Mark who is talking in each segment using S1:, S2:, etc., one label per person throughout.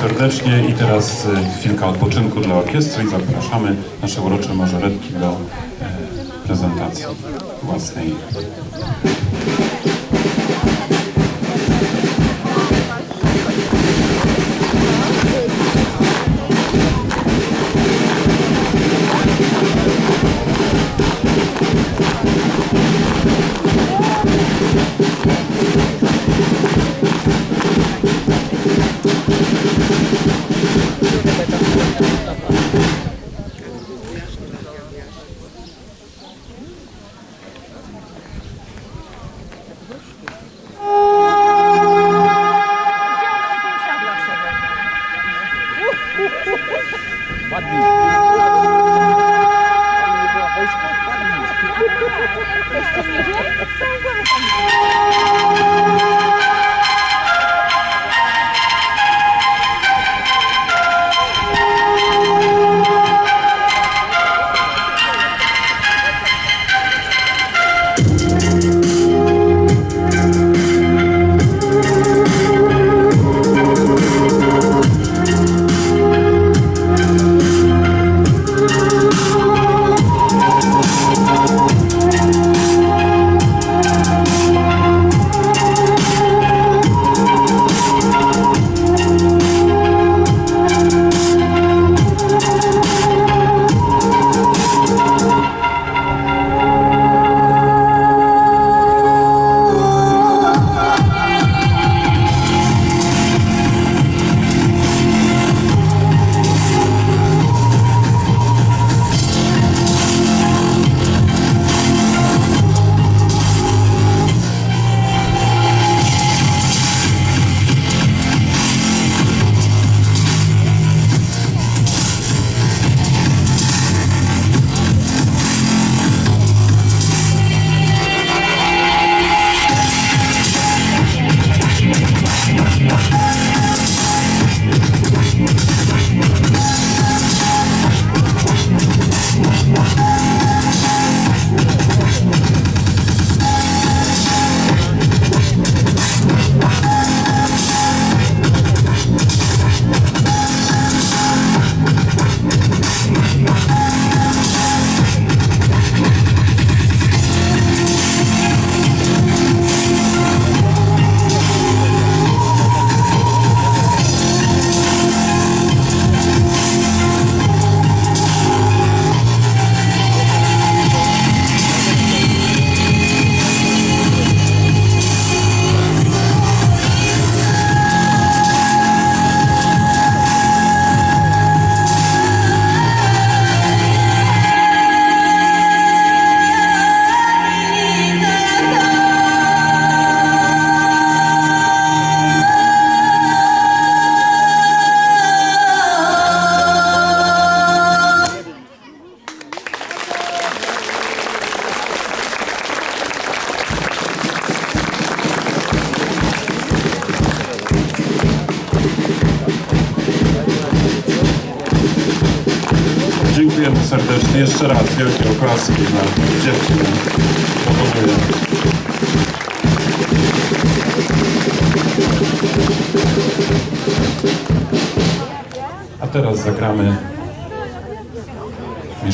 S1: Serdecznie i teraz e, chwilka odpoczynku dla orkiestry i zapraszamy nasze urocze mażoretki do e, prezentacji własnej.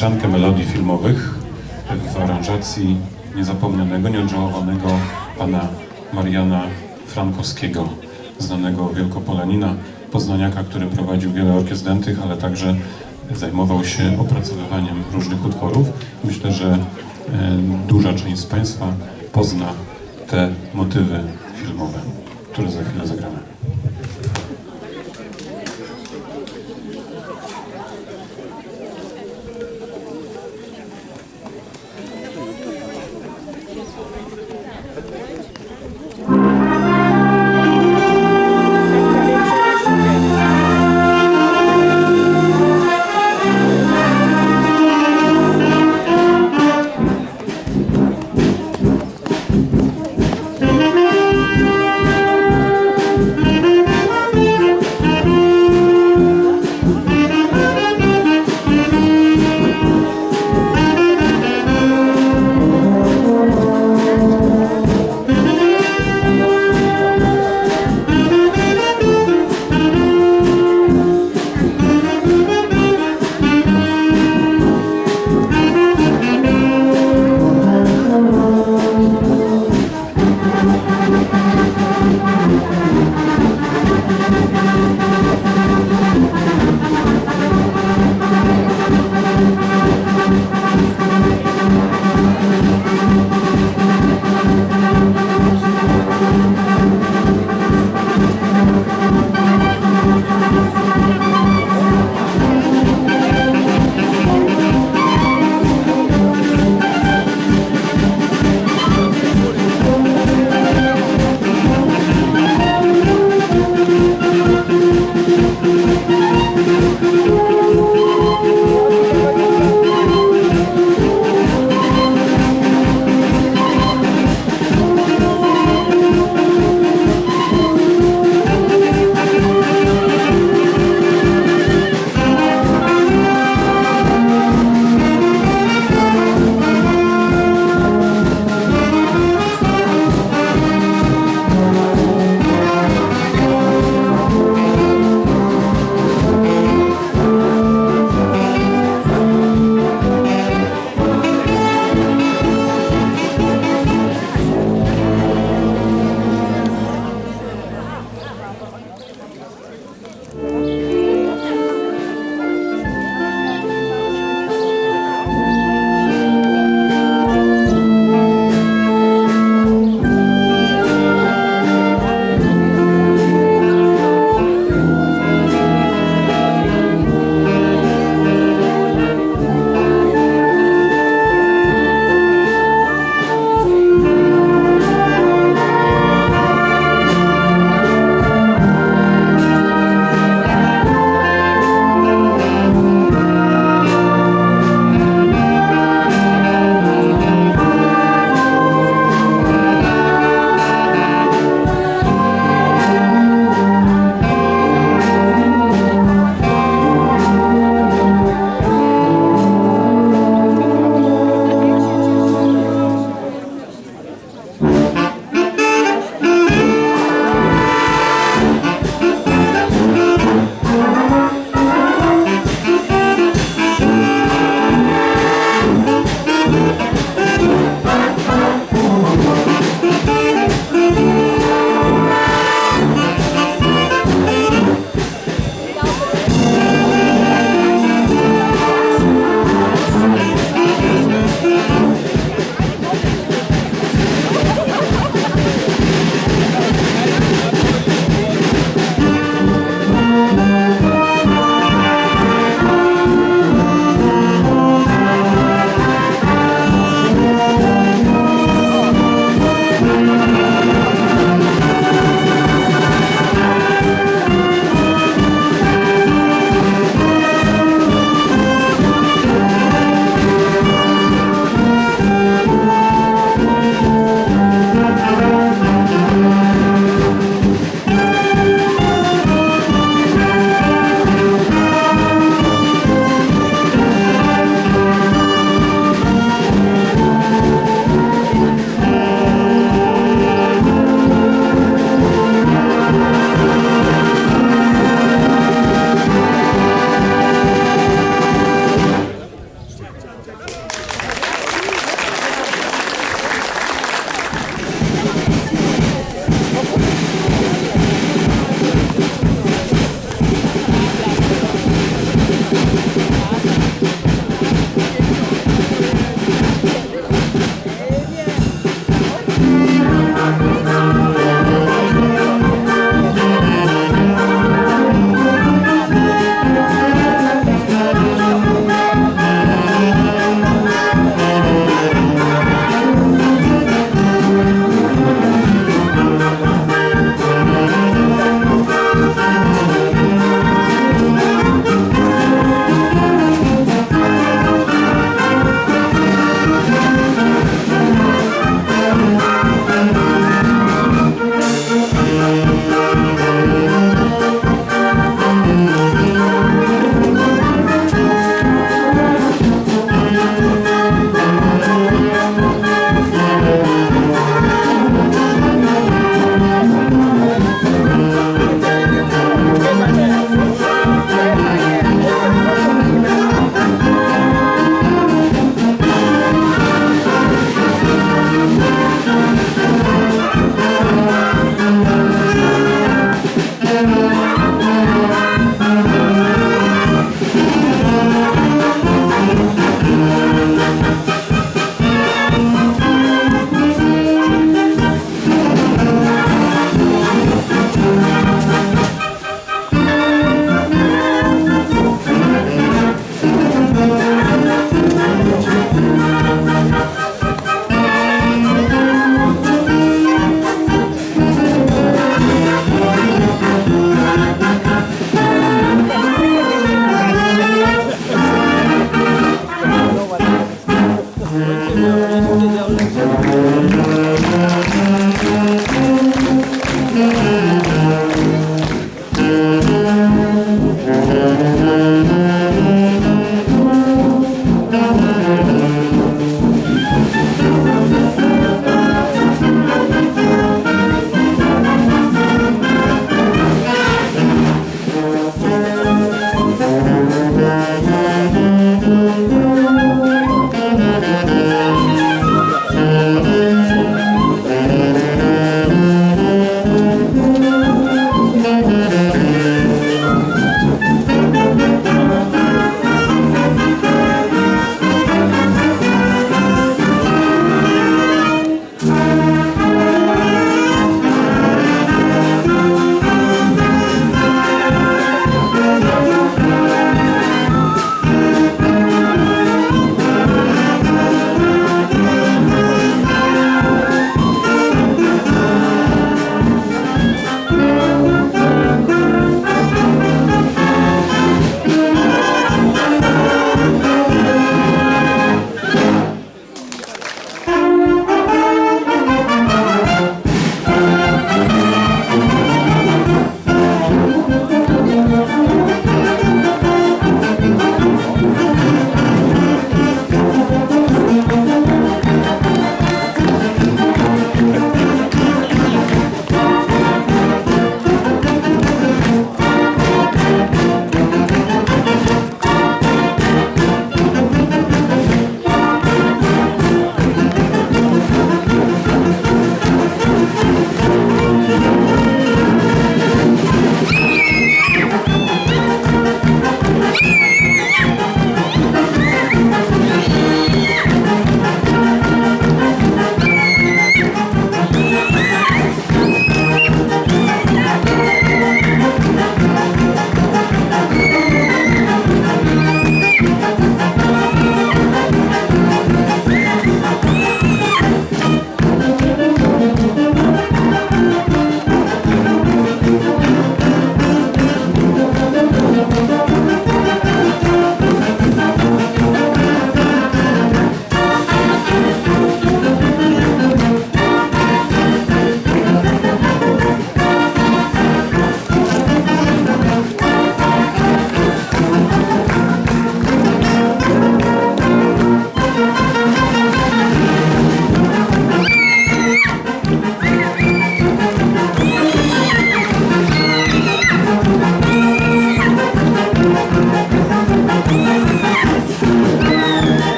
S1: Mieszankę melodii filmowych w aranżacji niezapomnianego, nieodżałowanego pana Mariana Frankowskiego, znanego wielkopolanina, poznaniaka, który prowadził wiele orkiestr dętych, ale także zajmował się opracowywaniem różnych utworów. Myślę, że e, duża część z Państwa pozna te motywy filmowe, które za chwilę zagramy.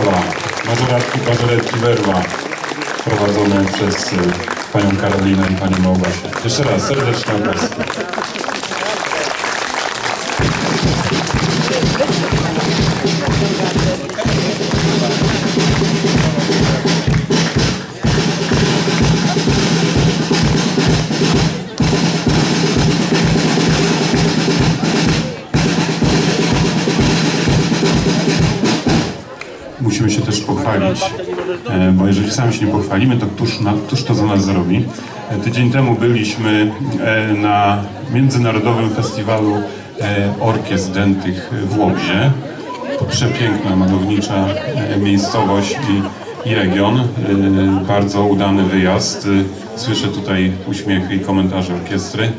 S1: Brawa. Mażoratki, mażoretki Werwa prowadzone przez y, panią Karolinę i panią Małgosię. Jeszcze raz serdeczne oklaski. Pochwalić, e, bo jeżeli sami się nie pochwalimy, to któż, na, któż to za nas zrobi? E, Tydzień temu byliśmy e, na Międzynarodowym Festiwalu Orkiestr Dętych w Łobzie. To przepiękna, malownicza miejscowość i, i region. Bardzo udany wyjazd. Słyszę tutaj uśmiechy i komentarze orkiestry.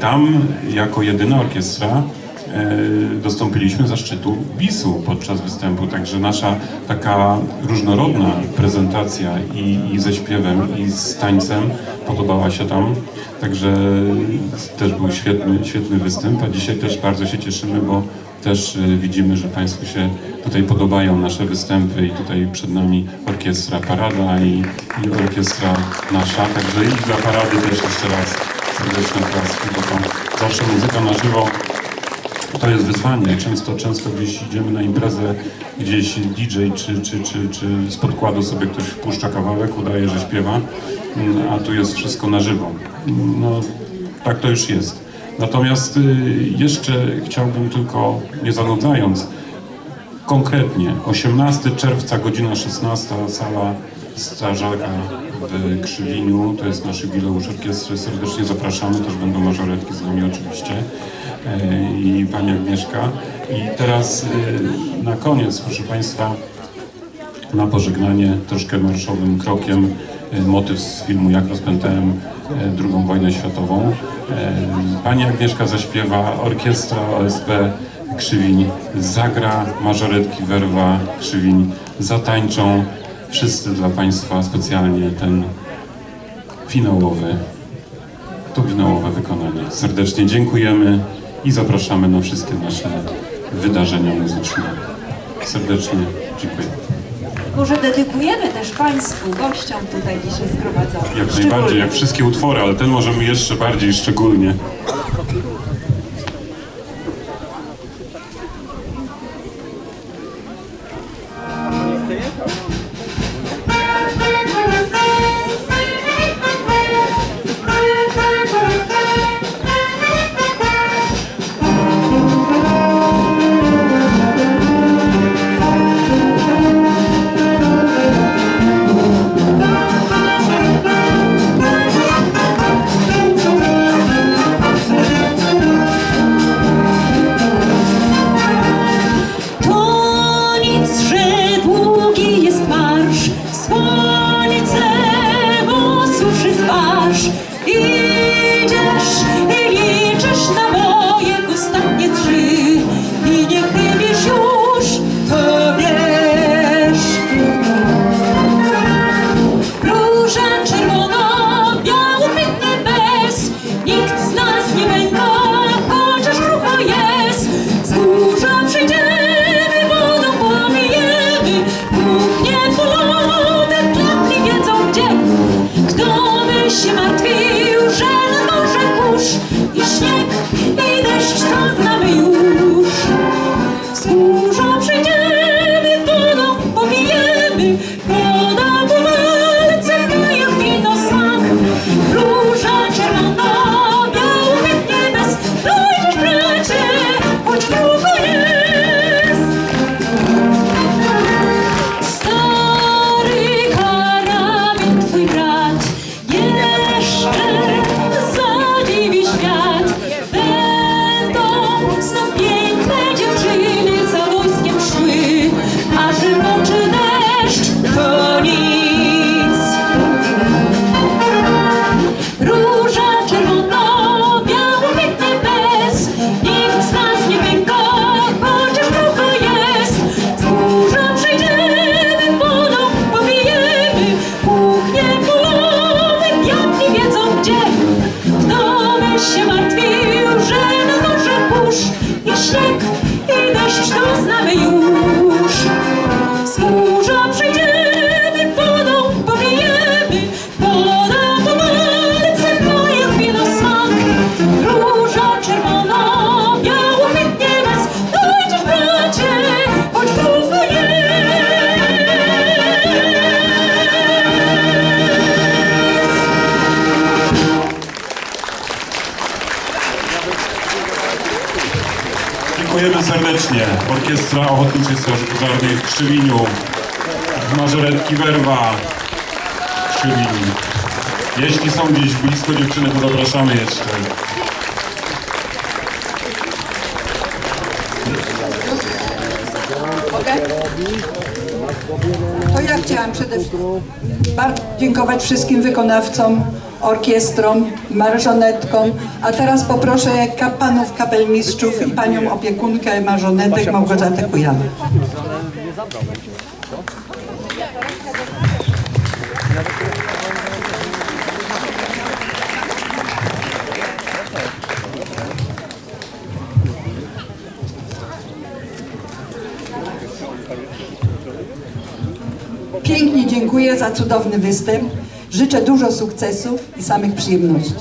S1: Tam jako jedyna orkiestra dostąpiliśmy zaszczytu bisu podczas występu, także nasza taka różnorodna prezentacja i, i ze śpiewem i z tańcem podobała się tam, także też był świetny, świetny występ, a dzisiaj też bardzo się cieszymy, bo też e, widzimy, że Państwu się tutaj podobają nasze występy i tutaj przed nami orkiestra Parada i, i orkiestra nasza, także i dla Parady też jeszcze raz serdeczne klaski, bo to zawsze muzyka na żywo to jest wyzwanie. Często, często gdzieś idziemy na imprezę, gdzieś DJ czy, czy, czy, czy z podkładu sobie ktoś puszcza kawałek, udaje, że śpiewa, mm, a tu jest wszystko na żywo. No, tak to już jest. Natomiast y, jeszcze chciałbym tylko, nie zanudzając, konkretnie 18 czerwca, godzina 16, sala Strażaka Krzywiniu, to jest nasz jubileusz orkiestry, serdecznie zapraszamy, też będą mażoretki z nami oczywiście e, i pani Agnieszka. I teraz e, na koniec, proszę Państwa, na pożegnanie troszkę marszowym krokiem e, motyw z filmu Jak rozpętałem drugą wojnę światową. Pani Agnieszka zaśpiewa, orkiestra OSP Krzywiń zagra, mażoretki Werwa Krzywiń zatańczą. Wszyscy dla Państwa specjalnie ten finałowy, to finałowe wykonanie. Serdecznie dziękujemy i zapraszamy na wszystkie nasze wydarzenia muzyczne. Serdecznie dziękuję.
S2: Może dedykujemy też Państwu, gościom tutaj dzisiaj zgromadzonym.
S1: Jak najbardziej, jak wszystkie utwory, ale ten możemy jeszcze bardziej szczególnie. nós. E Ochotniczej Straży Pożarnej w Krzywiniu, Mażoretki Werwa w Krzywiniu. Jeśli są gdzieś blisko dziewczyny, to zapraszamy jeszcze.
S3: To ja chciałam przede wszystkim bardzo dziękować wszystkim wykonawcom, orkiestrom, marżonetkom, a teraz poproszę panów kapelmistrzów i panią opiekunkę marżonetek Małgorzatę Kujawę. Pięknie dziękuję za cudowny występ. Życzę dużo sukcesów i samych przyjemności.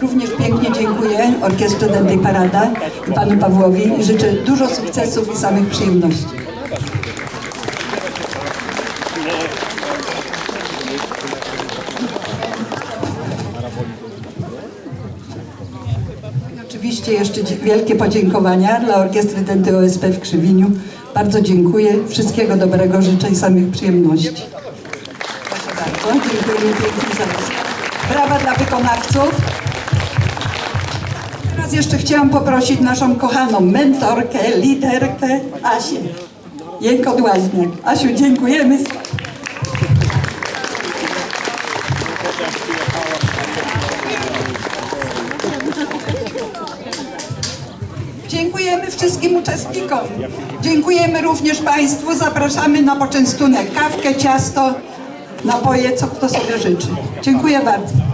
S3: Również pięknie dziękuję Orkiestrze Dętej Parada i panu Pawłowi życzę dużo sukcesów i samych przyjemności. Jeszcze wielkie podziękowania dla Orkiestry Denty OSP w Krzywiniu. Bardzo dziękuję. Wszystkiego dobrego życzę i samych przyjemności. Proszę bardzo. Dziękujemy za. Brawa dla wykonawców. Teraz jeszcze chciałam poprosić naszą kochaną mentorkę, liderkę Asię. Jęko Dłaźniak. Asiu. Dziękujemy wszystkim uczestnikom. Dziękujemy również Państwu. Zapraszamy na poczęstunek. Kawkę, ciasto, napoje, co kto sobie życzy. Dziękuję bardzo.